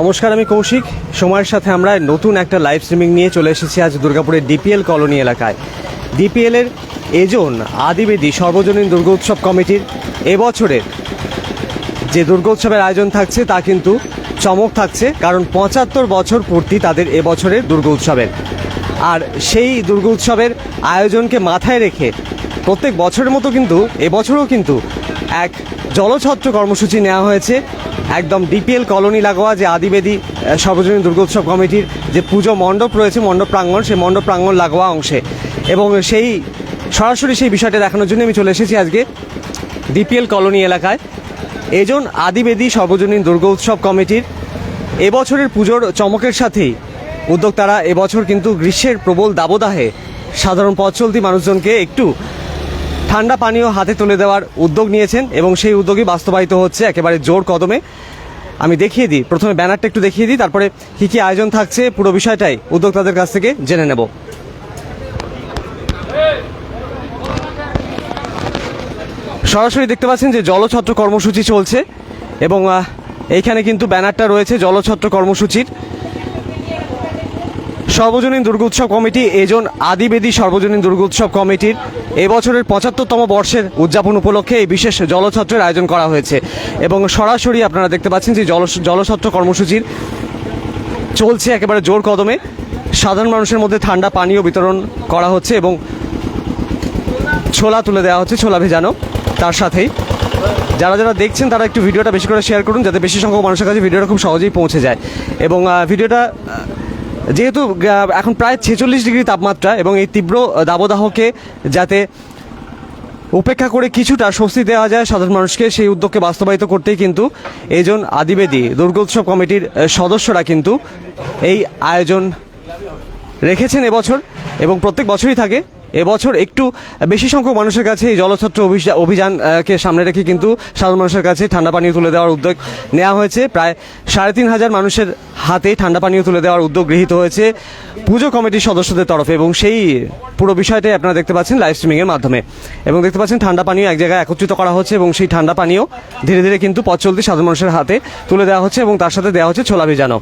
নমস্কার, আমি কৌশিক। সময়ের সাথে আমরা নতুন একটা লাইভ স্ট্রিমিং নিয়ে চলে এসেছি আজ দুর্গাপুরের ডিপিএল কলোনি এলাকায়। ডিপিএল এর এজন আদিবেদী সর্বজনীন দুর্গোৎসব কমিটির এবছরের যে দুর্গোৎসবের আয়োজন থাকছে, তা কিন্তু চমক থাকছে, কারণ পঁচাত্তর বছর পূর্তি তাদের এবছরের দুর্গোৎসবের আর সেই দুর্গোৎসবের আয়োজনকে মাথায় রেখে প্রত্যেক বছরের মতো কিন্তু, এবছরও কিন্তু এক জলছত্র কর্মসূচি নেওয়া হয়েছে। একদম ডিপিএল কলোনি লাগোয়া যে আদিবেদী সর্বজনীন দুর্গোৎসব কমিটির যে পুজো মণ্ডপ রয়েছে, মণ্ডপ প্রাঙ্গণ, সেই মণ্ডপ প্রাঙ্গণ লাগোয়া অংশে। এবং সেই, সরাসরি সেই বিষয়টা দেখানোর জন্য আমি চলে এসেছি আজকে ডিপিএল কলোনি এলাকায়। এজন আদিবেদী সর্বজনীন দুর্গোৎসব কমিটির এবছরের পুজোর চমকের সাথেই উদ্যোক্তারা এবছর কিন্তু গ্রীষ্মের প্রবল দাবদাহে সাধারণ পথ চলতি মানুষজনকে একটু ঠান্ডা পানীয় হাতে তুলে দেওয়ার উদ্যোগ নিয়েছেন এবং সেই উদ্যোগই বাস্তবায়িত হচ্ছে একেবারে জোর কদমে। আমি দেখিয়ে দিই, প্রথমে ব্যানারটা একটু দেখিয়ে দিই, তারপরে কী কী আয়োজন থাকছে পুরো বিষয়টাই উদ্যোক্তাদের কাছ থেকে জেনে নেব। সরাসরি দেখতে পাচ্ছেন যে জলছত্র কর্মসূচি চলছে এবং এইখানে কিন্তু ব্যানারটা রয়েছে জলছত্র কর্মসূচির। সর্বজনীন দুর্গোৎসব কমিটি এজন আদিবেদী সর্বজনীন দুর্গোৎসব কমিটির এবছরের পঁচাত্তরতম বর্ষের উদযাপন উপলক্ষে এই বিশেষ জলছত্রের আয়োজন করা হয়েছে। এবং সরাসরি আপনারা দেখতে পাচ্ছেন যে জল জলছত্র কর্মসূচির চলছে একেবারে জোর কদমে। সাধারণ মানুষের মধ্যে ঠান্ডা পানীয় বিতরণ করা হচ্ছে এবং ছোলা তুলে দেওয়া হচ্ছে, ছোলা ভেজানো তার সাথেই। যারা যারা দেখছেন তারা একটু ভিডিওটা বেশি করে শেয়ার করুন, যাতে বেশি সংখ্যক মানুষের কাছে ভিডিওটা খুব সহজেই পৌঁছে যায়। এবং ভিডিওটা যেহেতু এখন প্রায় ছেচল্লিশ ডিগ্রি তাপমাত্রা এবং এই তীব্র দাবদাহকে যাতে উপেক্ষা করে কিছুটা স্বস্তি দেওয়া যায় সাধারণ মানুষকে, সেই উদ্যোগকে বাস্তবায়িত করতেই কিন্তু এইজন আদিবেদী দুর্গোৎসব কমিটির সদস্যরা কিন্তু এই আয়োজন রেখেছেন এবছর এবং প্রত্যেক বছরই থাকে। এবছর একটু বেশি সংখ্যক মানুষের কাছে এই জলছত্র অভিযা- অভিযানকে সামনে রেখে কিন্তু সাধারণ মানুষের কাছে ঠান্ডা পানীয় তুলে দেওয়ার উদ্যোগ নেওয়া হয়েছে। প্রায় সাড়ে তিন হাজার মানুষের হাতে ঠান্ডা পানীয় তুলে দেওয়ার উদ্যোগ গৃহীত হয়েছে পুজো কমিটির সদস্যদের তরফে এবং সেই পুরো বিষয়টাই আপনারা দেখতে পাচ্ছেন লাইভ স্ট্রিমিংয়ের মাধ্যমে। এবং দেখতে পাচ্ছেন ঠান্ডা পানীয় এক জায়গায় একত্রিত করা হচ্ছে এবং সেই ঠান্ডা পানীয় ধীরে ধীরে কিন্তু পথ চলতি সাধারণ মানুষের হাতে তুলে দেওয়া হচ্ছে এবং তার সাথে দেওয়া হচ্ছে ছোলা ভিজানো।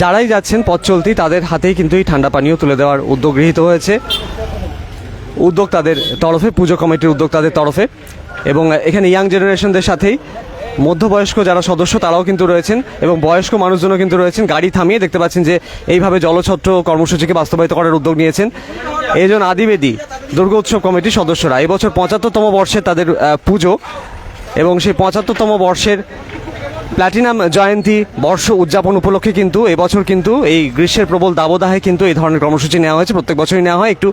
যারাই যাচ্ছেন পথ চলতি, তাদের হাতেই কিন্তু এই ঠান্ডা পানীয় তুলে দেওয়ার উদ্যোগ গৃহীত হয়েছে। উদ্যোক্তাদের তরফে, পুজো কমিটির উদ্যোক্তাদের তরফে। এবং এখানে ইয়াং জেনারেশনদের সাথেই মধ্যবয়স্ক যারা সদস্য, তারাও কিন্তু রয়েছেন এবং বয়স্ক মানুষজনও কিন্তু রয়েছেন। গাড়ি থামিয়ে দেখতে পাচ্ছেন যে এইভাবে জলছত্র কর্মসূচিকে বাস্তবায়িত করার উদ্যোগ নিয়েছেন এইজন আদিবেদী দুর্গ উৎসব কমিটির সদস্যরা। এবছর পঁচাত্তরতম বর্ষে তাদের পুজো এবং সেই পঁচাত্তরতম বর্ষের প্ল্যাটিনাম জয়ন্তী বর্ষ উদযাপন উপলক্ষে কিন্তু এবছর কিন্তু এই গ্রীষ্মের প্রবল দাবদাহে কিন্তু এই ধরনের কর্মসূচি নেওয়া হয়েছে। প্রত্যেক বছরই নেওয়া হয়। একটু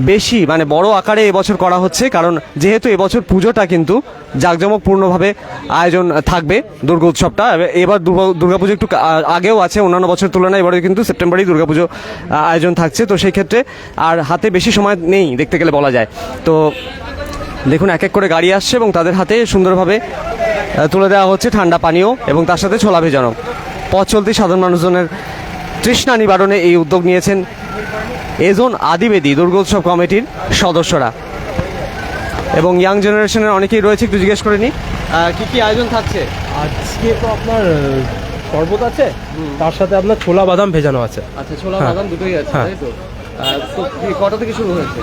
বেশি মানে বড় আকারে এবছর করা হচ্ছে। কারণ যেহেতু এবছর পুজোটা কিন্তু জাঁকজমকপূর্ণভাবে আয়োজন থাকবে দুর্গা উৎসবটা। এবার- দুর্গাপুজো একটু আগেও আছে, অন্যান্য বছর তুলনায় এবারে কিন্তু সেপ্টেম্বরেই দুর্গাপুজো আয়োজন থাকছে। তো সেই ক্ষেত্রে আর হাতে বেশি সময় নেই, দেখতে গেলে বলা যায়। তো দেখুন এক এক করে গাড়ি আসছে এবং তাদের হাতে সুন্দরভাবে তুলে দেওয়া হচ্ছে ঠান্ডা পানীয় এবং তার সাথে ছোলা ভেজানো। পথ চলতি সাধারণ মানুষজনের তৃষ্ণা নিবারণে এই উদ্যোগ নিয়েছেন এজন আদিবেদী দুর্গোৎসব কমিটির সদস্যরা। এবং ইয়াং জেনারেশনের অনেকেই রয়েছে একটু জিজ্ঞেস করে নিই কি কি আয়োজন থাকছে? আজকে তো আপনার শরবত আছে তার সাথে আপনার ছোলা বাদাম ভেজানো আছে। আচ্ছা ছোলা হ্যাঁ। বাদাম দুটোই আছে হ্যাঁ। তাই তো? কটা থেকে শুরু হয়েছে?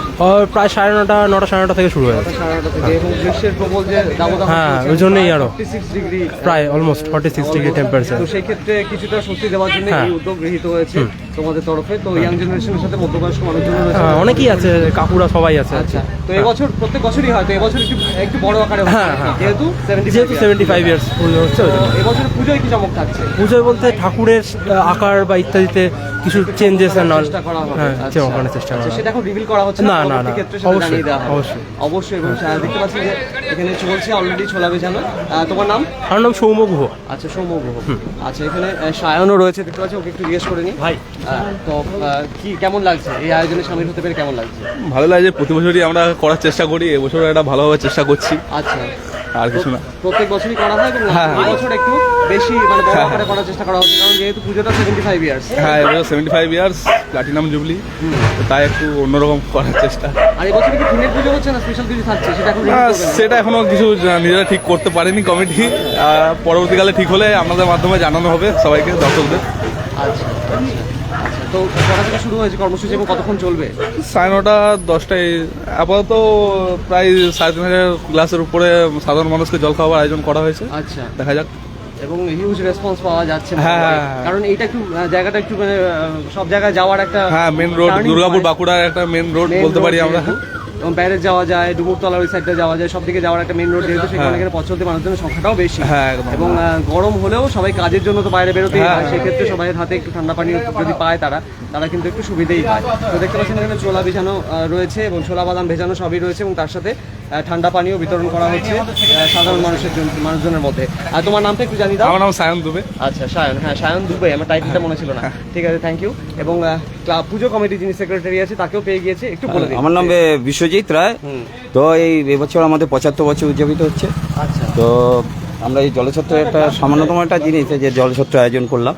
প্রায় সাড়ে নটা নটা সাড়ে নটা থেকে শুরু হয়েছে। সাড়ে নটা থেকে এবং গ্রীষ্মের প্রবল যে দাবদাহ হ্যাঁ, ওই জন্যই আরও। ডিগ্রি প্রায় almost forty six degree temperature তো সেক্ষেত্রে কিছুটা স্বস্তি দেওয়ার জন্য হ্যাঁ। এই উদ্যোগ গৃহীত হয়েছে। তোমাদের তরফে তো ইয়াং জেনারেশনের সাথে মধ্যবয়স্ক মানুষজন হ্যাঁ অনেকেই আছে কাকুরা সবাই আছে আচ্ছা তো এবছর প্রত্যেক বছরই হয় তো এবছর একটু একটু বড় আকারে হ্যাঁ, হ্যাঁ, যেহেতু সেভেন্টি যেহেতু সেভেন্টি ফাইভ ইয়ার্স পুজো হচ্ছে এবছর পুজোয় কি চমক থাকছে? পুজোয় বলতে ঠাকুরের আকার বা ইত্যাদিতে কিছু চেঞ্জেস আর নল করা হবে। হ্যাঁ আচ্ছা। চেষ্টা করা আচ্ছা, সেটা এখন রিভিল করা হচ্ছে না, না, না। অবশ্যই। অবশ্যই। অবশ্যই এবং দেখতে পাচ্ছি যে এখানে চলছে অলরেডি ছোলা আহ, তোমার নাম? আমার নাম সৌম্য গুহ। আচ্ছা সৌম্য গ্রহ আচ্ছা এখানে সায়নও রয়েছে দেখতে পাচ্ছি ওকে একটু জিজ্ঞেস করে নি। ভাই তো কি কেমন লাগছে? এই আয়োজনে সামিল হতে পেরে কেমন লাগছে? ভালো লাগে প্রতি বছরই আমরা করার চেষ্টা করি এবছর একটা ভালোভাবে চেষ্টা করছি। আচ্ছা। আর কিছু না। প্রত্যেক বছরই করা হয় এবং হ্যাঁ। বছর একটু বেশি মানে বড় হ্যাঁ। আকারে করার চেষ্টা করা হচ্ছে কারণ যেহেতু পুজোটা সেভেন্টি ফাইভ ইয়ার্স হ্যাঁ seventy five years platinum jubilee তাই একটু অন্যরকম করার চেষ্টা। আর এই বছর কি থিমের পুজো হচ্ছে না? স্পেশাল কিছু থাকছে? সেটা এখন? সেটা এখনও কিছু নিজেরা ঠিক করতে পারেনি কমিটি পরবর্তীকালে ঠিক হলে আমাদের মাধ্যমে জানানো হবে সবাইকে দর্শকদের। আচ্ছা আচ্ছা। তো কটা থেকে শুরু হয়েছে কর্মসূচি এবং কতক্ষণ চলবে? সাড়ে নটা দশটায়। আপাতত প্রায় সাড়ে তিন হাজার গ্লাসের উপরে সাধারণ মানুষকে জল খাওয়ার আয়োজন করা হয়েছে। আচ্ছা। দেখা যাক। এবং হিউজ রেসপন্স পাওয়া যাচ্ছে হ্যাঁ, হ্যাঁ, হ্যাঁ। কারণ এইটা একটু জায়গাটা একটু মানে সব জায়গায় যাওয়ার একটা হ্যাঁ মেন রোড দুর্গাপুর বাঁকুড়ার একটা মেন রোড বলতে পারি আমরা। যেহেতু, এবং বাইরে যাওয়া যায় ডুমুরতলার ওই সাইডটা যাওয়া যায় সব দিকে যাওয়ার একটা মেন রোড যেহেতু সেখানে হ্যাঁ। এখানে পছন্দের মানুষজনের সংখ্যাটাও বেশি। হ্যাঁ, এবং গরম হলেও সবাই কাজের জন্য তো বাইরে বেরোতেই হ্যাঁ, হয় হ্যাঁ। সেক্ষেত্রে সবাই হাতে একটু ঠান্ডা পানি যদি পায় তারা তারা কিন্তু একটু সুবিধেই পায়। তো দেখতে পাচ্ছেন এখানে ছোলা ভেজানো রয়েছে এবং ছোলা বাদাম ভেজানো সবই রয়েছে এবং তার সাথে ঠান্ডা পানিও বিতরণ করা হচ্ছে সাধারণ মানুষের জন্য মানুষজনের মধ্যে। আর তোমার নামটা একটু জানি দাও। আমার নাম সায়ন দুবে। আচ্ছা সায়ন হ্যাঁ সায়ন দুবে আমার টাইটেলটা মনে ছিল না। ঠিক আছে থ্যাংক ইউ এবং ক্লাব পুজো কমিটি যিনি সেক্রেটারি আছে তাকেও পেয়ে গিয়েছে একটু বলে দিন। আমার নাম বিশ্বজিৎ রায় হুম। তো এই এবছর আমাদের পঁচাত্তর বছর উদযাপিত হচ্ছে। আচ্ছা। তো আমরা এই জলছত্রের একটা সামান্যতম একটা জিনিস যে জলছত্র আয়োজন করলাম।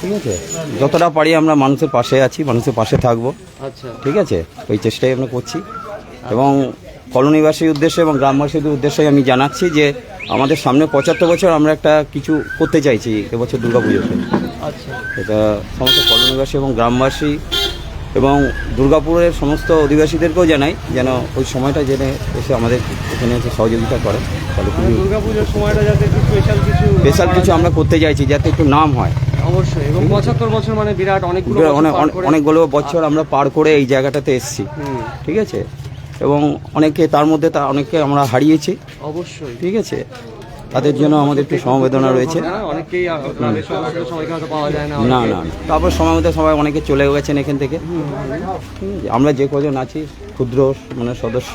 ঠিক আছে? যতটা পারি আমরা মানুষের পাশে আছি মানুষের পাশে থাকব। আচ্ছা। ঠিক আছে? ওই চেষ্টাই আমরা করছি। এবং কলোনিবাসীর উদ্দেশ্যে এবং গ্রামবাসীদের উদ্দেশ্যে আমি জানাচ্ছি যে আমাদের সামনে পঁচাত্তর বছর আমরা একটা কিছু করতে চাইছি এবছর দুর্গা পুজোতে আচ্ছা। এটা সমস্ত কলোনিবাসী এবং গ্রামবাসী এবং দুর্গাপুরের সমস্ত অধিবাসীদেরকেও জানাই যেন ওই সময়টা জেনে এসে আমাদের এখানে এসে সহযোগিতা করে। তাহলে মানে খুবই দুর্গাপুজোর সময়টা যাতে একটু স্পেশাল কিছু স্পেশাল কিছু আমরা করতে চাইছি যাতে একটু নাম হয়। অবশ্যই এবং পঁচাত্তর বছর মানে বিরাট অনেকগুলো অনেকগুলো বছর আমরা পার করে এই জায়গাটাতে এসেছি। ঠিক আছে? এবং অনেকে তার মধ্যে তা অনেককে আমরা হারিয়েছি। অবশ্যই। ঠিক আছে? তাদের জন্য আমাদের একটু সমবেদনা রয়েছে। না, না। তারপর সময় মতো সবাই অনেকে চলে গেছেন এখান থেকে। আমরা যে কজন আছি ক্ষুদ্র মানে সদস্য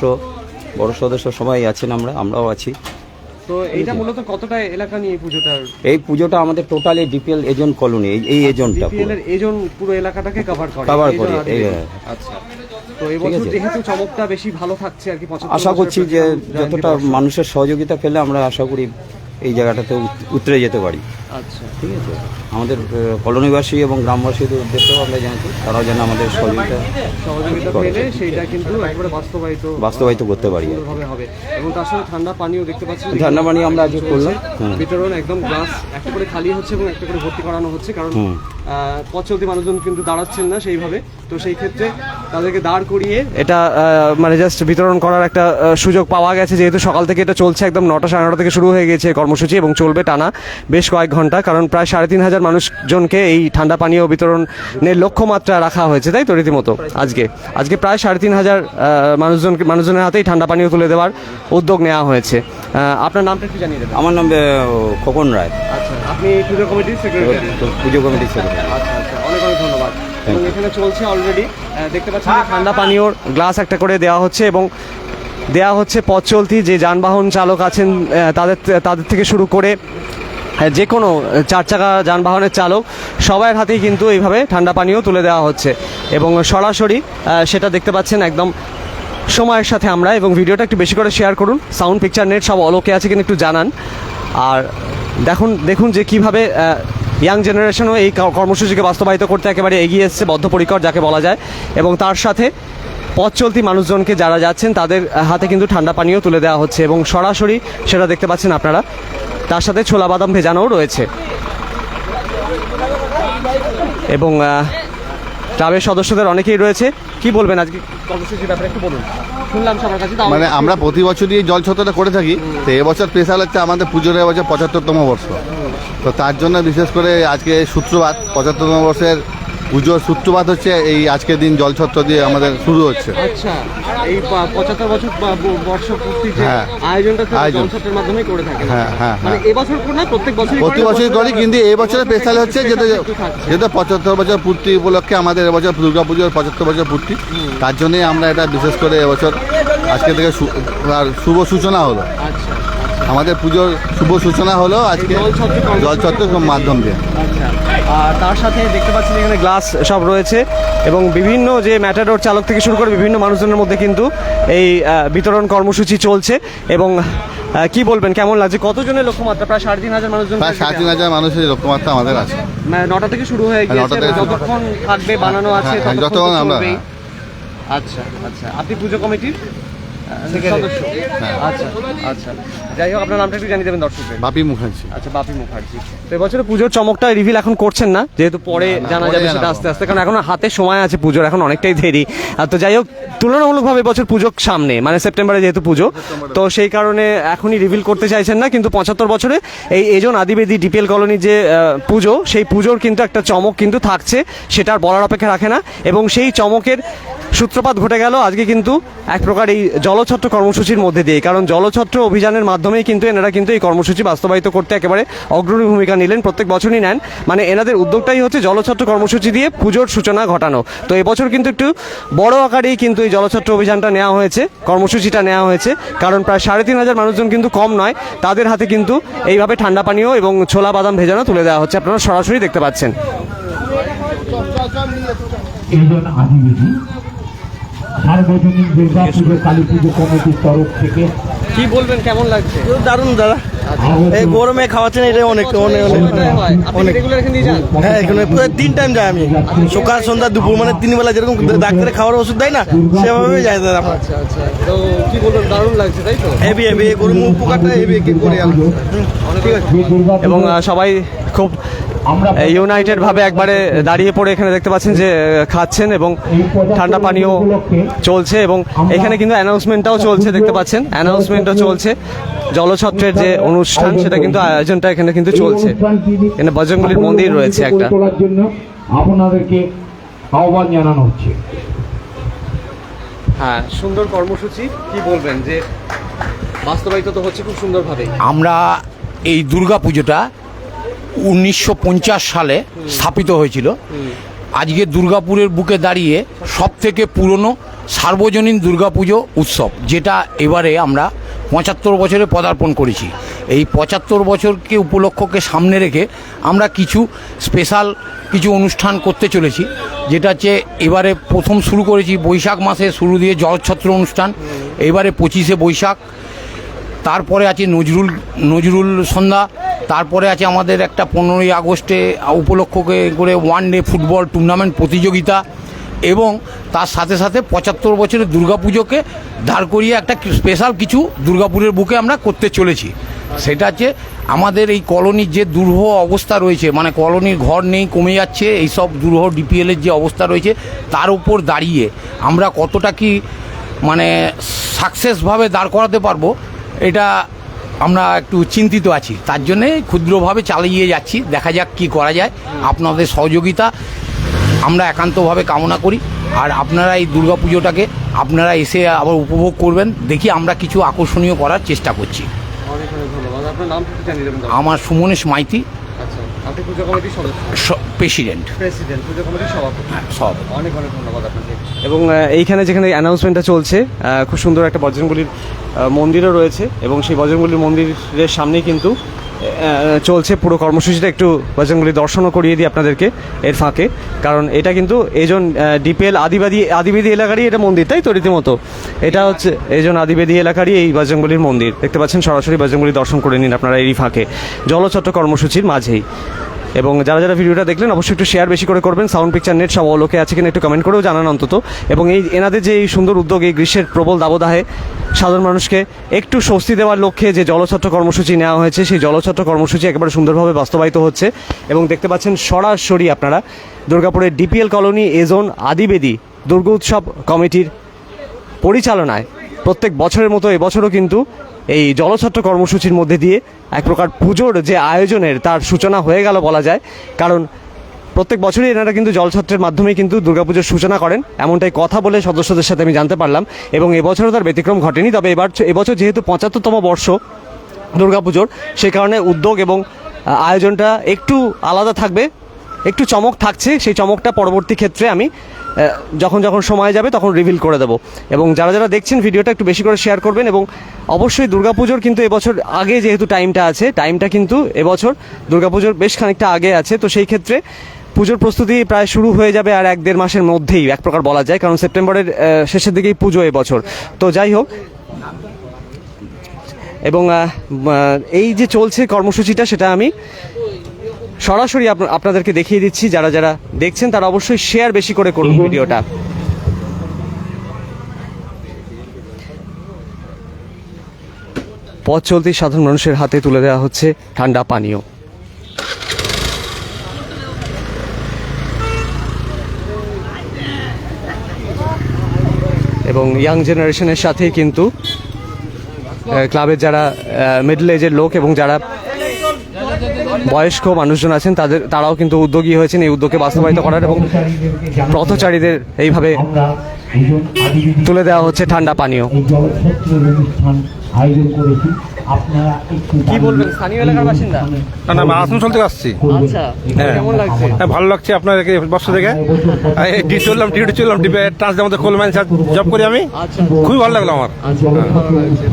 বড় সদস্য সবাই আছেন আমরা আমরাও আছি। তো এইটা মূলত কতটা এলাকা নিয়ে এই এই পুজোটা আমাদের টোটালি ডিপিএল এজেন্ট কলোনি এই এজেন্টটা বিপিএল এর এজন পুরো এলাকাটাকে কভার করে। আচ্ছা। তো এই যেহেতু চমকটা বেশি ভালো থাকছে আর কি আশা করছি যে যতটা মানুষের সহযোগিতা পেলে আমরা আশা করি এই জায়গাটাতে উত- উতরে যেতে পারি। আচ্ছা। ঠিক আছে। আমাদের কলোনিবাসী এবং গ্রামবাসীদের উদ্দেশ্যেও আমরা জানাচ্ছি তারাও যেন আমাদের সহযোগিতা সহযোগিতা। পেলে সেইটা কিন্তু একবারে বাস্তবায়িত বাস্তবায়িত করতে পারি হবে। এবং তার সাথে ঠান্ডা পানিও দেখতে পাচ্ছেন। ঠান্ডা পানি আমরা আজকে করলাম। বিতরণ একদম গ্লাস একটা করে খালি হচ্ছে এবং একটা করে ভর্তি করানো হচ্ছে। কারণ হুম। পথ চলতি মানুষজন কিন্তু দাঁড়াচ্ছেন না সেইভাবে। তো সেই ক্ষেত্রে তাদেরকে দাঁড় করিয়ে এটা মানে জাস্ট বিতরণ করার একটা সুযোগ পাওয়া গেছে। যেহেতু সকাল থেকে এটা চলছে একদম নটা সাড়ে নটা থেকে শুরু হয়ে গেছে কর্মসূচি এবং চলবে টানা বেশ কয়েক ঘণ্টা কারণ প্রায় সাড়ে তিন হাজার মানুষজনকে এই ঠান্ডা পানীয় বিতরণের লক্ষ্যমাত্রা রাখা হয়েছে তাই তো রীতিমতো আজকে? আজকে প্রায় সাড়ে তিন হাজার আহ, মানুষজনকে মানুষজনের হাতেই ঠান্ডা পানীয় তুলে দেওয়ার উদ্যোগ নেওয়া হয়েছে। আপনার নামটা একটু জানিয়ে দেবেন। আমার নাম খোকন রায়। আচ্ছা আপনি পুজো কমিটির সেক্রেটারি পুজো কমিটির সেক্রেটারি আচ্ছা আচ্ছা অনেক অনেক ধন্যবাদ। এবং এখানে চলছে অলরেডি দেখতে পাচ্ছেন ঠান্ডা পানীয়র গ্লাস একটা করে দেওয়া হচ্ছে এবং দেওয়া হচ্ছে পথ চলতি যে যানবাহন চালক আছেন তাদের তাদের থেকে শুরু করে যে কোনো চার চাকা যানবাহনের চালক সবার হাতেই কিন্তু এইভাবে ঠান্ডা পানীয় তুলে দেওয়া হচ্ছে। এবং সরাসরি সেটা দেখতে পাচ্ছেন একদম সময়ের সাথে আমরা, এবং ভিডিওটা একটু বেশি করে শেয়ার করুন। সাউন্ড পিকচার নেট সব অলোকে আছে কিন্তু একটু জানান। আর দেখুন দেখুন যে কীভাবে ইয়াং জেনারেশনও এই কর্মসূচিকে বাস্তবায়িত করতে একেবারে এগিয়ে এসছে বদ্ধপরিকর, যাকে বলা যায়। এবং তার সাথে পথ চলতি মানুষজনকে যারা যাচ্ছেন, তাদের হাতে কিন্তু ঠান্ডা পানীয় তুলে দেওয়া হচ্ছে। এবং সরাসরি সেটা দেখতে পাচ্ছেন আপনারা। তার সাথে ছোলা বাদাম ভেজানোও রয়েছে। এবং ক্লাবের সদস্যদের অনেকেই রয়েছে। কি বলবেন আজকে? কর্মসূচির ব্যাপারে একটু বলুন। শুনলাম সবার কাছে মানে আমরা প্রতি বছরই এই জল ছত্রটা করে থাকি তো এবছর স্পেশাল হচ্ছে আমাদের পুজোর এবছর পঁচাত্তরতম বর্ষ। তো তার জন্য বিশেষ করে আজকে সূত্রপাত পঁচাত্তরতম বর্ষের পুজোর সূত্রপাত হচ্ছে এই আজকের দিন জল ছত্র দিয়ে আমাদের শুরু হচ্ছে। আচ্ছা এই পঁচাত্তর বছর যে হ্যাঁ। আয়োজনটা জলছত্রের মাধ্যমে করে থাকে। হ্যাঁ, হ্যাঁ, মানে হ্যাঁ। এবছর না প্রত্যেক বছর প্রতি বছরই করি কিন্তু এই বছরের স্পেশাল হচ্ছে যেটা যেটা পঁচাত্তর বছর পূর্তি উপলক্ষে আমাদের এবছর দুর্গা পুজোর পঁচাত্তর বছর পূর্তি। তার জন্যই আমরা এটা বিশেষ করে এবছর আজকে থেকে শুভ সূচনা হলো। আচ্ছা। আমাদের পুজোর শুভ সূচনা হলো আজকে জলছত্র মাধ্যম দিয়ে। আচ্ছা। আর তার সাথে দেখতে পাচ্ছেন এখানে গ্লাস সব রয়েছে এবং বিভিন্ন যে ম্যাটাডোর চালক থেকে শুরু করে বিভিন্ন মানুষজনের মধ্যে কিন্তু এই বিতরণ কর্মসূচি চলছে এবং কি বলবেন কেমন লাগছে? কতজনের লক্ষ্যমাত্রা? প্রায় সাড়ে তিন হাজার মানুষজন প্রায় সাড়ে তিন হাজার মানুষের লক্ষ্যমাত্রা আমাদের আছে। মানে নটা থেকে শুরু হয়ে হ্যাঁ, গিয়েছে নটা থেকে যতক্ষণ থাকবে বানানো আছে হ্যাঁ, হ্যাঁ, যতক্ষণ আমরা- আচ্ছা আচ্ছা। আপনি পুজো কমিটির। আচ্ছা আচ্ছা। যাই হোক আপনার নামটা একটু জানিয়ে দেবেন দর্শকদের। বাপি মুখার্জি। আচ্ছা বাপি মুখার্জি। তো এবছরে পুজোর চমকটা রিভিল এখন করছেন না যেহেতু পরে জানা যাবে সেটা আস্তে আস্তে কারণ এখন হাতে সময় আছে পুজোর এখন অনেকটাই দেরি। আর তো যাই হোক তুলনামূলকভাবে এবছর পুজো সামনে মানে সেপ্টেম্বরে যেহেতু পুজো তো সেই কারণে এখনই রিভিল করতে চাইছেন না কিন্তু পঁচাত্তর বছরে এই এজন আদিবেদী ডিপিএল কলোনির যে পুজো সেই পুজোর কিন্তু একটা চমক কিন্তু থাকছে সেটা আর বলার অপেক্ষা রাখে না। এবং সেই চমকের সূত্রপাত ঘটে গেল। আজকে কিন্তু এক প্রকার এই জলছত্র কর্মসূচির মধ্যে দিয়ে। কারণ জলছত্র অভিযানের মাধ্যমেই কিন্তু এনারা কিন্তু এই কর্মসূচি বাস্তবায়িত করতে একেবারে অগ্রণী ভূমিকা নিলেন, প্রত্যেক বছরই নেন। মানে এনাদের উদ্যোগটাই হচ্ছে জলছত্র কর্মসূচি দিয়ে পুজোর সূচনা ঘটানো। তো এবছর কিন্তু একটু বড় আকারেই কিন্তু এই জলছত্র অভিযানটা নেওয়া হয়েছে, কর্মসূচিটা নেওয়া হয়েছে। কারণ প্রায় সাড়ে তিন হাজার মানুষজন কিন্তু কম নয়, তাদের হাতে কিন্তু এইভাবে ঠান্ডা পানীয় এবং ছোলা বাদাম ভেজানো তুলে দেওয়া হচ্ছে। আপনারা সরাসরি দেখতে পাচ্ছেন। সার্বজনীন দুর্গা পুজো কালী পুজো কমিটির তরফ থেকে। কি বলবেন কেমন লাগছে? দারুণ দাদা। এই গরমে খাওয়াচ্ছেন এটা অনেক অনেক অনেক। আপনি রেগুলার এখানে দিয়ে যান? হ্যাঁ এখানে তিন টাইম যাই আমি। সকাল সন্ধ্যা দুপুর মানে তিন বেলা যেরকম ডাক্তারে খাওয়ার ওষুধ দেয় না সেভাবে যাই দাদা আমার। আচ্ছা আচ্ছা। তো কি বলবেন দারুণ লাগছে তাই তো? হেভি হেভি গরম উপকারটা হেভি করে আনব। ঠিক আছে। এবং সবাই খুব আমরা ইউনাইটেড ভাবে একবারে দাঁড়িয়ে পড়ে এখানে দেখতে পাচ্ছেন যে খাচ্ছেন এবং ঠান্ডা পানীয় চলছে এবং এখানে কিন্তু অ্যানাউন্সমেন্টটাও চলছে দেখতে পাচ্ছেন? অ্যানাউন্সমেন্টও চলছে। জলছত্রের যে অনুষ্ঠান সেটা কিন্তু আয়োজনটা এখানে কিন্তু চলছে। এখানে বজরঙ্গলির মন্দির রয়েছে একটা। আপনাদেরকে আহ্বান জানানো হচ্ছে। হ্যাঁ সুন্দর কর্মসূচি। কি বলবেন যে বাস্তবায়িত তো হচ্ছে খুব সুন্দরভাবে আমরা এই দুর্গা পুজোটা উনিশশো পঞ্চাশ সালে স্থাপিত হয়েছিল। আজকে দুর্গাপুরের বুকে দাঁড়িয়ে সব থেকে পুরনো সার্বজনীন দুর্গাপুজো উৎসব, যেটা এবারে আমরা পঁচাত্তর বছরে পদার্পণ করেছি। এই পঁচাত্তর বছরকে উপলক্ষকে সামনে রেখে আমরা কিছু স্পেশাল কিছু অনুষ্ঠান করতে চলেছি, যেটা হচ্ছে এবারে প্রথম শুরু করেছি বৈশাখ মাসে শুরু দিয়ে জলছত্র অনুষ্ঠান, এবারে পঁচিশে বৈশাখ, তারপরে আছে নজরুল নজরুল সন্ধ্যা তারপরে আছে আমাদের একটা পনেরোই আগস্টে উপলক্ষকে করে ওয়ান ডে ফুটবল টুর্নামেন্ট প্রতিযোগিতা এবং তার সাথে সাথে পঁচাত্তর বছরের দুর্গাপুজোকে দাঁড় করিয়ে একটা স্পেশাল কিছু দুর্গাপুরের বুকে আমরা করতে চলেছি। সেটা হচ্ছে আমাদের এই কলোনির যে দুর্হ অবস্থা রয়েছে মানে কলোনির ঘর নেই, কমে যাচ্ছে, এইসব দুর্হ ডিপিএলের যে অবস্থা রয়েছে, তার উপর দাঁড়িয়ে আমরা কতটা কি মানে সাকসেসভাবে দাঁড় করাতে পারব, এটা আমরা একটু চিন্তিত আছি। তার জন্যে ক্ষুদ্রভাবে চালিয়ে যাচ্ছি। দেখা যাক কি করা যায়। আপনাদের সহযোগিতা আমরা একান্তভাবে কামনা করি। আর আপনারা এই দুর্গা পুজোটাকে আপনারা এসে আবার উপভোগ করবেন। দেখি আমরা কিছু আকর্ষণীয় করার চেষ্টা করছি। আমার সুমনেশ মাইতি। আচ্ছা আপনি পুজো কমিটির সদস্য? প্রেসিডেন্ট। প্রেসিডেন্ট পূজা কমিটির সভাপতি। সব অনেক অনেক ধন্যবাদ আপনাকে। এবং এইখানে যেখানে অ্যানাউন্সমেন্টটা চলছে খুব সুন্দর একটা বজরঙ্গলির মন্দিরও রয়েছে এবং সেই বজরঙ্গলির মন্দিরের সামনেই কিন্তু চলছে পুরো কর্মসূচিটা একটু বজরঙ্গলি দর্শনও করিয়ে দিই আপনাদেরকে এর ফাঁকে। কারণ এটা কিন্তু এজন ডিপিএল আদিবাদী, আদিবেদী এলাকারই এটা মন্দির, তাই তো রীতিমতো? এটা হচ্ছে এজন আদিবেদী এলাকারই এই বজরঙ্গলির মন্দির। দেখতে পাচ্ছেন সরাসরি বজরঙ্গলি দর্শন করে নিন আপনারা এরই ফাঁকে। জলচট্ট কর্মসূচির মাঝেই। এবং যারা যারা ভিডিওটা দেখলেন, অবশ্যই একটু শেয়ার বেশি করে করবেন। সাউন্ড পিকচার নেট সব অলোকে আছে কিনা একটু কমেন্ট করেও জানান অন্তত। এবং এই এনাদের যে এই সুন্দর উদ্যোগ, এই গ্রীষ্মের প্রবল দাবদাহে সাধারণ মানুষকে একটু স্বস্তি দেওয়ার লক্ষ্যে যে জলছত্র কর্মসূচি নেওয়া হয়েছে, সেই জলছত্র কর্মসূচি একেবারে সুন্দরভাবে বাস্তবায়িত হচ্ছে। এবং দেখতে পাচ্ছেন সরাসরি আপনারা দুর্গাপুরের ডিপিএল কলোনি এজোন আদিবেদী দুর্গা উৎসব কমিটির পরিচালনায় প্রত্যেক বছরের মতো এবছরও কিন্তু এই জলছত্র কর্মসূচির মধ্যে দিয়ে এক প্রকার পুজোর যে আয়োজনের তার সূচনা হয়ে গেল বলা যায়। কারণ প্রত্যেক বছরই এনারা কিন্তু জলছত্রের মাধ্যমেই কিন্তু দুর্গাপুজোর সূচনা করেন, এমনটাই কথা বলে সদস্যদের সাথে আমি জানতে পারলাম এবং এবছরও তার ব্যতিক্রম ঘটেনি। তবে এবার এবছর যেহেতু পঁচাত্তরতম বর্ষ দুর্গাপুজোর, সেই কারণে উদ্যোগ এবং আয়োজনটা একটু আলাদা থাকবে। একটু চমক থাকছে, সেই চমকটা পরবর্তী ক্ষেত্রে আমি যখন যখন সময় যাবে তখন রিভিল করে দেবো। এবং যারা যারা দেখছেন ভিডিওটা একটু বেশি করে শেয়ার করবেন এবং অবশ্যই দুর্গাপুজোর কিন্তু এবছর আগে যেহেতু টাইমটা আছে টাইমটা কিন্তু এবছর দুর্গাপুজোর বেশ খানিকটা আগে আছে, তো সেই ক্ষেত্রে পুজোর প্রস্তুতি প্রায় শুরু হয়ে যাবে আর এক দেড় মাসের মধ্যেই, এক প্রকার বলা যায়, কারণ সেপ্টেম্বরের শেষের দিকেই পুজো এবছর। তো যাই হোক, এবং এই যে চলছে কর্মসূচিটা, সেটা আমি সরাসরি আপ- আপনাদেরকে দেখিয়ে দিচ্ছি যারা যারা দেখছেন তারা অবশ্যই শেয়ার বেশি করে করুন ভিডিওটা। পথ চলতি সাধারণ মানুষের হাতে তুলে দেওয়া হচ্ছে ঠান্ডা পানীয়। এবং ইয়াং জেনারেশনের সাথে কিন্তু ক্লাবের যারা মিডল এজের লোক এবং যারা বয়স্ক মানুষজন আছেন, তাদের, তারাও কিন্তু উদ্যোগী হয়েছেন এই উদ্যোগকে বাস্তবায়িত করার এবং পথচারীদের এইভাবে তুলে দেওয়া হচ্ছে ঠান্ডা পানীয়। আয়োজন করেছি। কি বলবেন? স্থানীয় এলাকার বাসিন্দা? না না আসানসোল থেকে আসছি। আচ্ছা। কেমন লাগছে? হ্যাঁ ভালো লাগছে আপনার বর্ষ থেকে ডিউটি চললাম ডিউটি চললাম ডিপে ট্রান্সদের মধ্যে কোল মাইন্স জব করি আমি। আচ্ছা। খুবই ভালো লাগল আমার।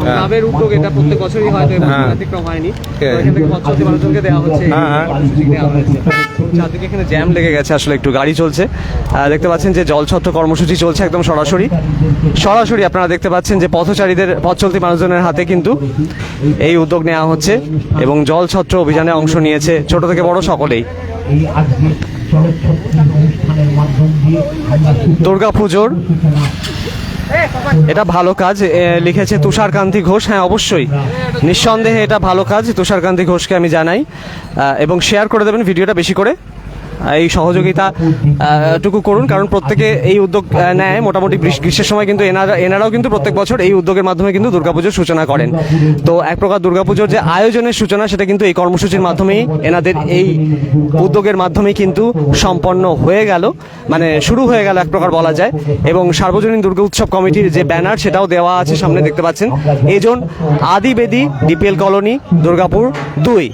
ক্লাবের উদ্যোগ এটা প্রত্যেক বছরই হয় হ্যাঁ। ব্যতিক্রম হয়নি। হ্যাঁ। এখান থেকে মানুষজনকে দেওয়া হচ্ছে। হ্যাঁ, হ্যাঁ। চারদিকে এখানে জ্যাম লেগে গেছে আসলে একটু গাড়ি চলছে। দেখতে পাচ্ছেন যে জলছত্র কর্মসূচি চলছে একদম সরাসরি। সরাসরি আপনারা দেখতে পাচ্ছেন যে পথচারীদের পথ চলতি মানুষজনের হাতে কিন্তু এই উদ্যোগ নেওয়া হচ্ছে এবং জল ছত্র অভিযানে অংশ নিয়েছে ছোট থেকে বড় সকলেই। দুর্গা দুর্গাপুজোর এটা ভালো কাজ লিখেছে তুষারকান্তি ঘোষ। হ্যাঁ অবশ্যই। নিঃসন্দেহে এটা ভালো কাজ, তুষারকান্তি ঘোষকে আমি জানাই। এবং শেয়ার করে দেবেন ভিডিওটা বেশি করে। এই সহযোগিতা টুকু করুন, কারণ প্রত্যেকে এই উদ্যোগ নেয়। মোটামুটি গ্রীষ্মের সময় কিন্তু এনারা, এনারাও কিন্তু প্রত্যেক বছর এই উদ্যোগের মাধ্যমে কিন্তু দুর্গাপুজোর সূচনা করেন। তো এক প্রকার দুর্গাপুজোর যে আয়োজনের সূচনা, সেটা কিন্তু এই কর্মসূচির মাধ্যমেই এনাদের এই উদ্যোগের মাধ্যমেই কিন্তু সম্পন্ন হয়ে গেল। মানে শুরু হয়ে গেল এক প্রকার বলা যায়। এবং সার্বজনীন দুর্গা উৎসব কমিটির যে ব্যানার, সেটাও দেওয়া আছে সামনে, দেখতে পাচ্ছেন। এজন আদিবেদী, ডিপিএল কলোনি, দুর্গাপুর দুই।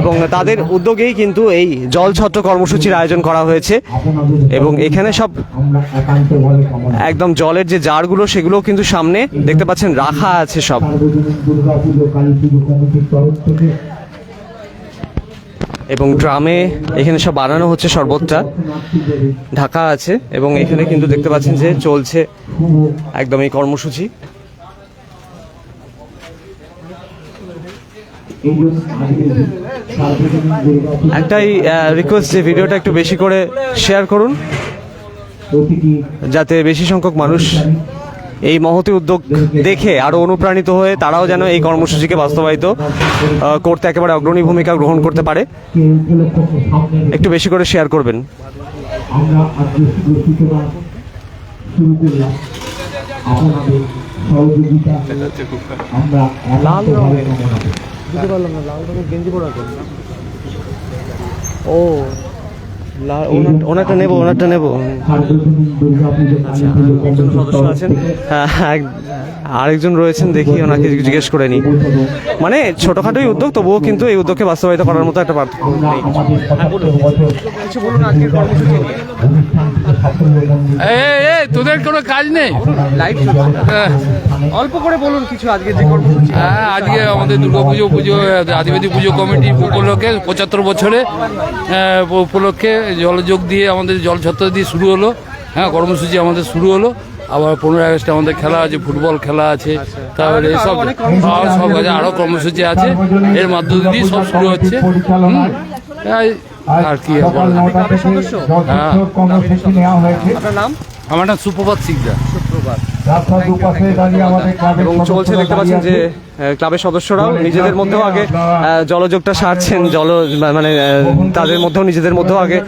এবং তাদের উদ্যোগেই কিন্তু এই জল ছত্র কর্মসূচির আয়োজন করা হয়েছে। এবং এখানে সব একদম জলের যে জারগুলো সেগুলো কিন্তু সামনে দেখতে পাচ্ছেন, রাখা আছে সব। এবং ড্রামে এখানে সব বানানো হচ্ছে শরবতটা। ঢাকা আছে এবং এখানে কিন্তু দেখতে পাচ্ছেন যে চলছে একদম এই কর্মসূচি এই জন্য আদিবাসী সার্বজনীন দুর্গা পুজো একটাই রিকোয়েস্ট যে ভিডিওটা একটু বেশি করে শেয়ার করুন, যাতে বেশি সংখ্যক মানুষ এই মহতি উদ্যোগ দেখে আরও অনুপ্রাণিত হয়ে তারাও যেন এই কর্মসূচিকে বাস্তবায়িত করতে একেবারে অগ্রণী ভূমিকা গ্রহণ করতে পারে। একটু বেশি করে শেয়ার করবেন। আমরা বুঝতে পারলাম না লাল রঙের গেঞ্জি পরা ও ওনারটা নেব ওনারটা নেব। সদস্য আছেন থেকে হ্যাঁ, আরেকজন রয়েছেন দেখি ওনাকে জিজ্ঞেস করে নি। মানে ছোটখাটোই উদ্যোগ তবুও কিন্তু এই উদ্যোগকে বাস্তবায়িত করার মতো একটা পার্থক্য নেই। কিছু বলুন আজকের কর্মসূচি এই তোদের কোনো কাজ নেই? লাইভ অল্প করে বলুন কিছু আজকে যে কর্মসূচি। হ্যাঁ আজকে আমাদের দুর্গাপুজো পুজো আদিবাসী পুজো কমিটি উপলক্ষে পঁচাত্তর বছরে উপলক্ষে জলযোগ দিয়ে আমাদের জলছত্র দিয়ে শুরু হলো। হ্যাঁ কর্মসূচি আমাদের শুরু হলো। আবার পনেরোই আগস্টে আমাদের খেলা আছে ফুটবল খেলা আছে তারপরে এসব আর সব আছে আরও কর্মসূচি আছে। এর মাধ্যম দিয়ে সব শুরু হচ্ছে। আর কি আর আপনার নাম? আমার নাম সুপ্রভাত সিকদার। রাস্তার এবং চলছে দেখতে পাচ্ছেন যে ক্লাবের সদস্যরাও নিজেদের মধ্যেও আগে জলযোগটা সারছেন জল মানে তাদের মধ্যেও নিজেদের মধ্যেও আগে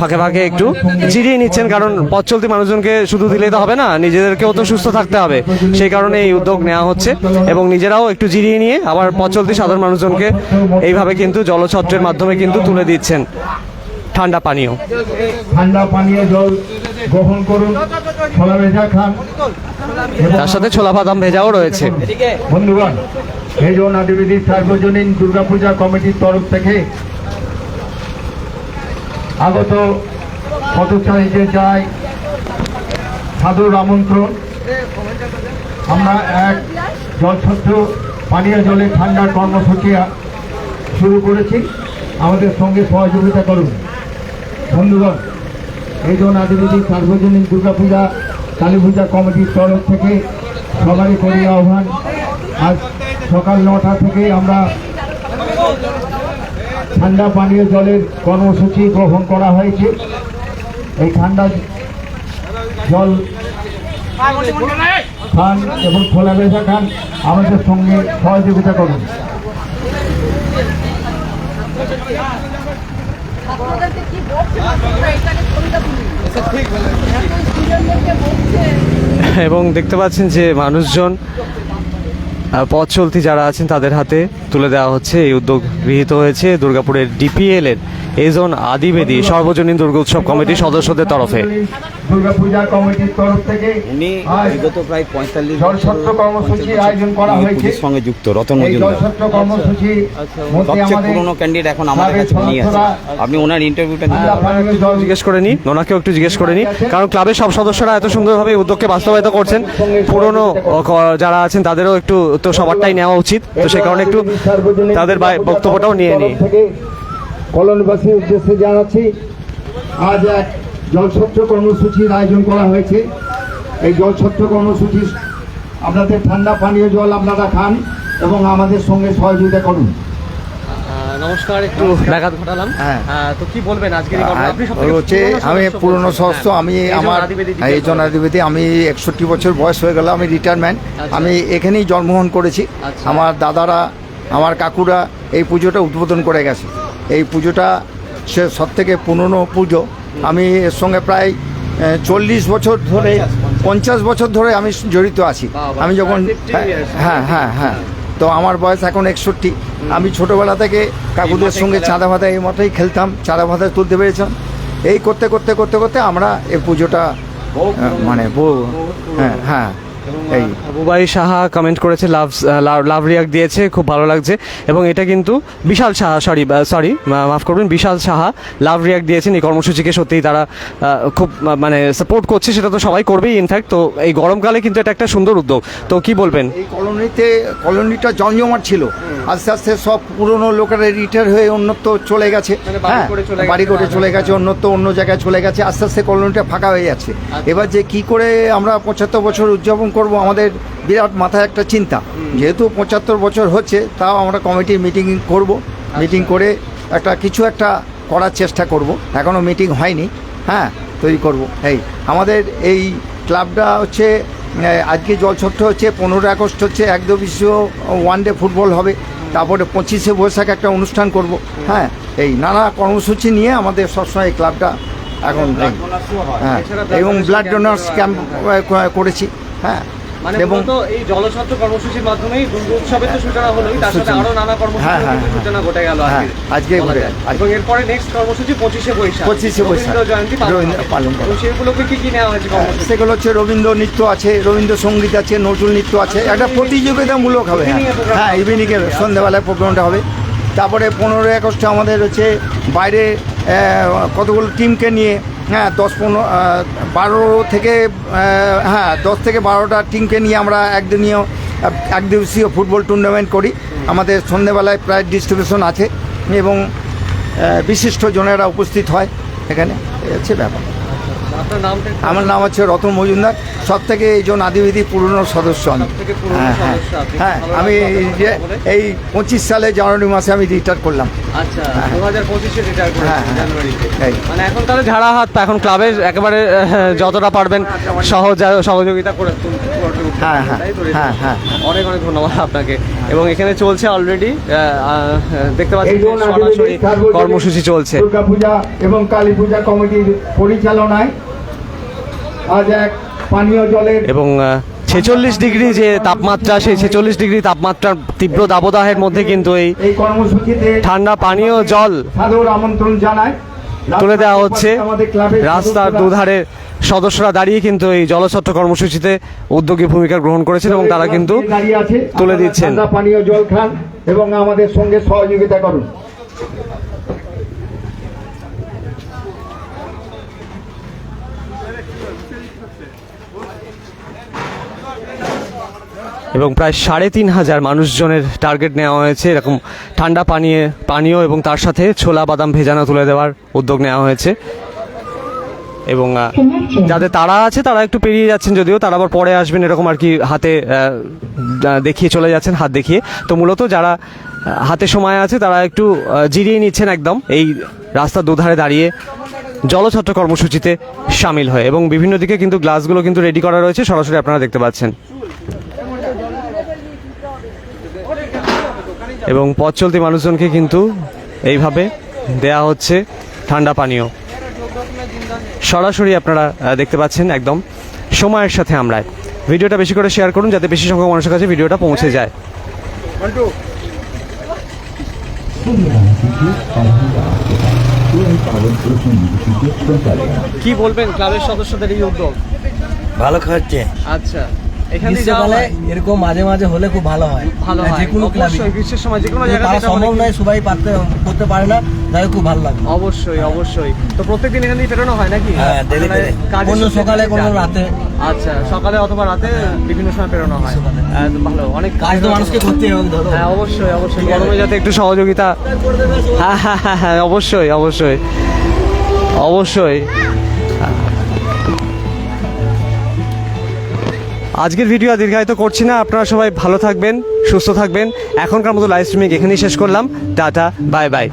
ফাঁকে ফাঁকে একটু জিরিয়ে নিচ্ছেন কারণ পথ চলতি মানুষজনকে শুধু দিলেই তো হবে না নিজেদেরকেও তো সুস্থ থাকতে হবে। সেই কারণে এই উদ্যোগ নেওয়া হচ্ছে এবং নিজেরাও একটু জিরিয়ে নিয়ে আবার পথ চলতি সাধারণ মানুষজনকে এইভাবে কিন্তু জলছত্রের মাধ্যমে কিন্তু তুলে দিচ্ছেন। ঠান্ডা পানীয়। ঠান্ডা পানীয় জল গ্রহণ করুন। ছোলা ভেজা খান। তার সাথে ছোলা বাদাম ভেজাও রয়েছে। বন্ধুগণ এই জন্য আদিবাসী সার্বজনীন দুর্গাপূজা কমিটির তরফ থেকে। আগত পথচারীদের চাই সাদর আমন্ত্রণ। আমরা এক জলছত্র পানীয় জলে ঠান্ডার কর্মসূচি শুরু করেছি। আমাদের সঙ্গে সহযোগিতা করুন। বন্ধুগণ, এই জন্য আদিবাসী সার্বজনীন দুর্গাপূজা, কালী পূজা কমিটির তরফ থেকে সবারই করি আহ্বান। আজ সকাল নটা থেকে আমরা ঠান্ডা পানীয় জলের কর্মসূচি গ্রহণ করা হয়েছে। এই ঠান্ডা জল খান এবং খোলা বেজা খান আমাদের সঙ্গে সহযোগিতা করুন। এবং দেখতে পাচ্ছেন যে মানুষজন পথ চলতি যারা আছেন তাদের হাতে তুলে দেওয়া হচ্ছে। এই উদ্যোগ গৃহীত হয়েছে দুর্গাপুরের ডিপিএল এর এজন আদিবেদী সর্বজনীন দুর্গোৎসব কমিটির সদস্যদের তরফে। দুর্গাপূজা কমিটির তরফ থেকে উনি বিগত প্রায় পঁয়তাল্লিশ জলছত্র কর্মসূচি আয়োজন করা হয়েছে। সঙ্গে যুক্ত রতন এই মজুমদার। কর্মসূচি সবচেয়ে পুরনো ক্যান্ডিডেট এখন আমাদের কাছে নিয়ে আছে আপনি ওনার ইন্টারভিউটা জল জিজ্ঞেস করে নিই ওনাকেও একটু জিজ্ঞেস করে নিই কারণ ক্লাবের সব সদস্যরা এত সুন্দরভাবে উদ্যোগকে বাস্তবায়িত করছেন। পুরনো যারা আছেন তাদেরও একটু তো সবারটাই নেওয়া উচিত। তো সে কারণে একটু তাদের বক্তব্যটাও নিয়ে নিই। কলনবাসীর উদ্দেশ্যে জানাচ্ছি আজ এক জলছত্র কর্মসূচির আয়োজন করা হয়েছে। এই জলছত্র কর্মসূচি আপনাদের ঠান্ডা পানীয় জল আপনারা খান এবং আমাদের সঙ্গে সহযোগিতা করুন। নমস্কার একটু ব্যাঘাত ঘটালাম। হ্যাঁ। তো কি বলবেন হচ্ছে আমি সদস্য পুরনো সদস্য হ্যাঁ। আমি আমার এই আদিবেদী আমি একষট্টি বছর বয়স হয়ে গেল আমি রিটায়ারমেন্ট আচ্ছা। আমি এখানেই জন্মগ্রহণ করেছি। আচ্ছা। আমার দাদারা আমার কাকুরা এই পুজোটা উদ্বোধন করে গেছে। এই পুজোটা সে সব থেকে পুরনো পুজো। আমি এর সঙ্গে প্রায় চল্লিশ বছর ধরে পঞ্চাশ বছর ধরে আমি জড়িত আছি। আমি যখন হ্যাঁ হ্যাঁ হ্যাঁ। তো আমার বয়স এখন একষট্টি। আমি ছোটোবেলা থেকে কাকুদের সঙ্গে চাঁদা ভাতা এই মতেই খেলতাম চাঁদা ভাতা তুলতে পেরেছিলাম। এই করতে করতে করতে করতে আমরা এই পুজোটা মানে হ্যাঁ হ্যাঁ। বুবাই সাহা কমেন্ট করেছে লাভ লাভ রিয়াক্ট দিয়েছে খুব ভালো লাগছে। এবং এটা কিন্তু বিশাল সাহা সরি সরি মাফ করবেন বিশাল সাহা লাভ রিয়াক্ট দিয়েছেন এই কর্মসূচিকে সত্যিই তারা খুব মানে সাপোর্ট করছে সেটা তো সবাই করবেই ইনফ্যাক্ট তো এই গরমকালে কিন্তু এটা একটা সুন্দর উদ্যোগ। তো কি বলবেন? এই কলোনিতে কলোনিটা জমজমাট ছিল। আস্তে আস্তে সব পুরনো লোকেরা রিটায়ার হয়ে অন্যত্র চলে গেছে। মানে বাড়ি হ্যাঁ বাড়ি করে চলে গেছে অন্যত্র অন্য জায়গায় চলে গেছে। আস্তে আস্তে কলোনিটা ফাঁকা হয়ে যাচ্ছে। এবার যে কি করে আমরা পঁচাত্তর বছর উদযাপন করব আমাদের বিরাট মাথায় একটা চিন্তা। যেহেতু পঁচাত্তর বছর হচ্ছে তাও আমরা কমিটি মিটিং করব। মিটিং করে একটা কিছু একটা করার চেষ্টা করব। এখনও মিটিং হয়নি। হ্যাঁ তৈরি করব। এই আমাদের এই ক্লাবটা হচ্ছে আজকে জলছত্র হচ্ছে পনেরো আগস্ট হচ্ছে একদিবসীয় ওয়ান ডে ফুটবল হবে। তারপরে পঁচিশে বৈশাখ একটা অনুষ্ঠান করব। হ্যাঁ এই নানা কর্মসূচি নিয়ে আমাদের সবসময় এই ক্লাবটা এখন হ্যাঁ। এবং ব্লাড ডোনার্স ক্যাম্প করেছি। হ্যাঁ। মানে এবং মূলত এই জলছত্র কর্মসূচির মাধ্যমেই দুর্গোৎসবের তো সূচনা হলোই তার সাথে আরও নানা হ্যাঁ, কর্মসূচির হ্যাঁ, কিন্তু হ্যাঁ। সূচনা ঘটে গেল হ্যাঁ, আজকে। ঘটে এবং এরপরে নেক্সট কর্মসূচি পঁচিশে বৈশাখ। পঁচিশে বৈশাখ। জয়ন্তী পালন করা। সেগুলোকে কি কি নেওয়া হয়েছে সেগুলো হচ্ছে রবীন্দ্র নৃত্য আছে রবীন্দ্র সংগীত আছে নজরুল নৃত্য আছে। একটা প্রতিযোগিতামূলক হবে হ্যাঁ। হ্যাঁ ইভিনিংয়ে সন্ধ্যেবেলায় প্রোগ্রামটা হবে। তারপরে পনেরোই আগস্টে আমাদের হচ্ছে বাইরে কতগুলো টিমকে নিয়ে হ্যাঁ দশ পনেরো বারো থেকে হ্যাঁ দশ থেকে বারোটা টিমকে নিয়ে আমরা একদিনীয় একদিবসীয় ফুটবল টুর্নামেন্ট করি। আমাদের সন্ধ্যেবেলায় প্রায় ডিস্ট্রিবিউশন আছে এবং বিশিষ্ট জনেরা উপস্থিত হয় এখানে। হচ্ছে ব্যাপার। নামটা একটু- আমার নাম হচ্ছে রতন মজুমদার। সব থেকে এই জন আদিবিধি পুরনো সদস্য আমি। হ্যাঁ হ্যাঁ। হ্যাঁ আমি যে এই পঁচিশ সালে জানুয়ারি মাসে আমি রিটায়ার করলাম। আচ্ছা দু হাজার পঁচিশে রিটায়ার হ্যাঁ, হ্যাঁ। জানুয়ারিতে। মানে এখন তাহলে ঝাড়া হাত এখন ক্লাবের একেবারে যতটা পারবেন সহজ সহযোগিতা করে হ্যাঁ, হ্যাঁ, হ্যাঁ, হ্যাঁ। অনেক অনেক ধন্যবাদ আপনাকে। এবং এখানে চলছে অলরেডি দেখতে পাচ্ছি সরাসরি কর্মসূচি চলছে। দুর্গাপূজা এবং কালী পূজা কমিটির পরিচালনায় আজ এক এবং ছেচল্লিশ ডিগ্রি যে তাপমাত্রা সেই ছেচল্লিশ ডিগ্রি তাপমাত্রার তীব্র দাবদাহের মধ্যে কিন্তু এই ঠান্ডা পানীয় জল আমন্ত্রণ জানায়। তুলে দেওয়া হচ্ছে। রাস্তার দুধারে সদস্যরা দাঁড়িয়ে কিন্তু এই জলছত্র কর্মসূচিতে উদ্যোগী ভূমিকা গ্রহণ করেছেন এবং তারা কিন্তু তুলে দিচ্ছেন। পানীয় জল খান এবং আমাদের সঙ্গে সহযোগিতা করুন। এবং প্রায় সাড়ে তিন হাজার মানুষজনের টার্গেট নেওয়া হয়েছে। এরকম ঠান্ডা পানীয় পানীয় এবং তার সাথে ছোলা, বাদাম ভেজানো তুলে দেওয়ার উদ্যোগ নেওয়া হয়েছে। এবং যাদের তারা আছে তারা একটু পেরিয়ে যাচ্ছেন যদিও, তারা আবার পরে আসবেন এরকম আর কি হাতে দেখিয়ে চলে যাচ্ছেন, হাত দেখিয়ে। তো মূলত যারা হাতে সময় আছে তারা একটু জিরিয়ে নিচ্ছেন একদম। এই রাস্তার দুধারে দাঁড়িয়ে জলছত্র কর্মসূচিতে সামিল হয়। এবং বিভিন্ন দিকে কিন্তু গ্লাসগুলো কিন্তু রেডি করা রয়েছে। সরাসরি আপনারা দেখতে পাচ্ছেন। এবং পথ চলতি মানুষজনকে কিন্তু এইভাবে দেয়া হচ্ছে ঠান্ডা পানীয়। সরাসরি আপনারা দেখতে পাচ্ছেন একদম সময়ের সাথে আমরা ভিডিওটা বেশি করে শেয়ার করুন যাতে বেশি সংখ্যক মানুষের কাছে ভিডিওটা পৌঁছে যায়। কি বলবেন ক্লাবের সদস্যদের এই উদ্যোগ? ভালো খাচ্ছে। আচ্ছা। গ্রীষ্মকালে এরকম মাঝে মাঝে হলে খুব ভালো হয়। ভালো হয়। যে কোনো অবশ্যই গ্রীষ্মের সময় যে কোনো জায়গায় সম্ভব নয় সবাই পারতে করতে পারে না তাই খুব ভালো লাগে অবশ্যই অবশ্যই। তো প্রত্যেকদিন এখান থেকে বেরোনো হয় নাকি? হ্যাঁ, মানে। কোনো সকালে, কোনো রাতে। আচ্ছা সকালে অথবা রাতে বিভিন্ন সময় বেরোনো হয়। হ্যাঁ, ভালো। অনেক কাজ তো মানুষকে করতেই হবে ধরো। হ্যাঁ অবশ্যই অবশ্যই। গরমে যাতে একটু সহযোগিতা হ্যাঁ হ্যাঁ হ্যাঁ হ্যাঁ অবশ্যই অবশ্যই। অবশ্যই। আজকের ভিডিও দীর্ঘায়িত করছি না। আপনারা সবাই ভালো থাকবেন, সুস্থ থাকবেন। এখনকার মতো লাইভ স্ট্রিমিং এখানেই শেষ করলাম। Tata bye bye